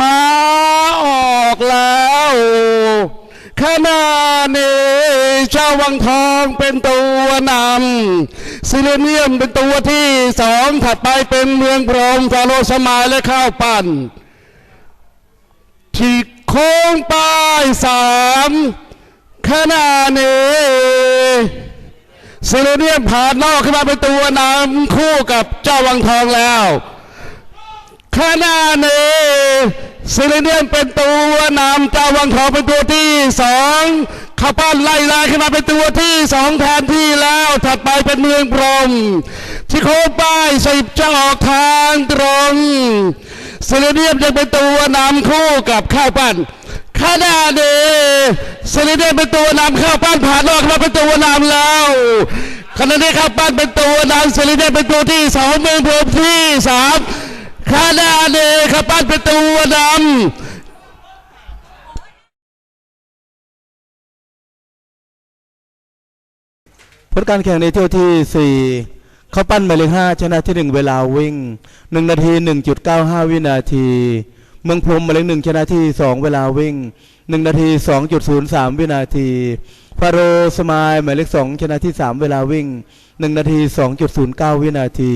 มาออกแล้วขณะนี้ชาววังทองเป็นตัวนำซิเลเนียมเป็นตัวที่สองถัดไปเป็นเมืองพรมฟาโรสมายและข้าวปั้นที่โค้งป้ายสามขณะนี้ซิเลเนียมผ่านนอกขึ้นมาเป็นตัวนำคู่กับเจ้าวังทองแล้ว ขณะนี้ซิลิเนียนเป็นตัวนำจาวังทองเป็นตัวที่สองข้าวปั้นไล่ลาขึ้นมาเป็นตัวที่สองแทนที่แล้วถัดไปเป็นเมืองพรมที่โค้งป้ายสิบจะออกทางตรงซิลิเนียมยังเป็นตัวนำคู่กับข้าวปั้นขณะนี้ซิลิเนียนเป็นตัวนำข้าวปั้นผ่านนอกมาเป็นตัวนำแล้วขณะนี้ข้าวปั้นเป็นตัวนำซิลิเนียนเป็นตัวที่สองเมืองพรมที่สาม ขณะนี้ข้าปั้นเป็นตัวนำผลการแข่งในเที่ยวที่ 4 เข้าปั้นหมายเลข5ชนะที่ 1 เวลาวิ่ง 1 นาที 1.95 วินาที เมืองพรมหมายเลข1ชนะที่ 2 เวลาวิ่ง 1 นาที 2.03 วินาทีฟาโรสมายหมายเลข2ชนะที่ 3 เวลาวิ่ง 1 นาที 2.09 วินาที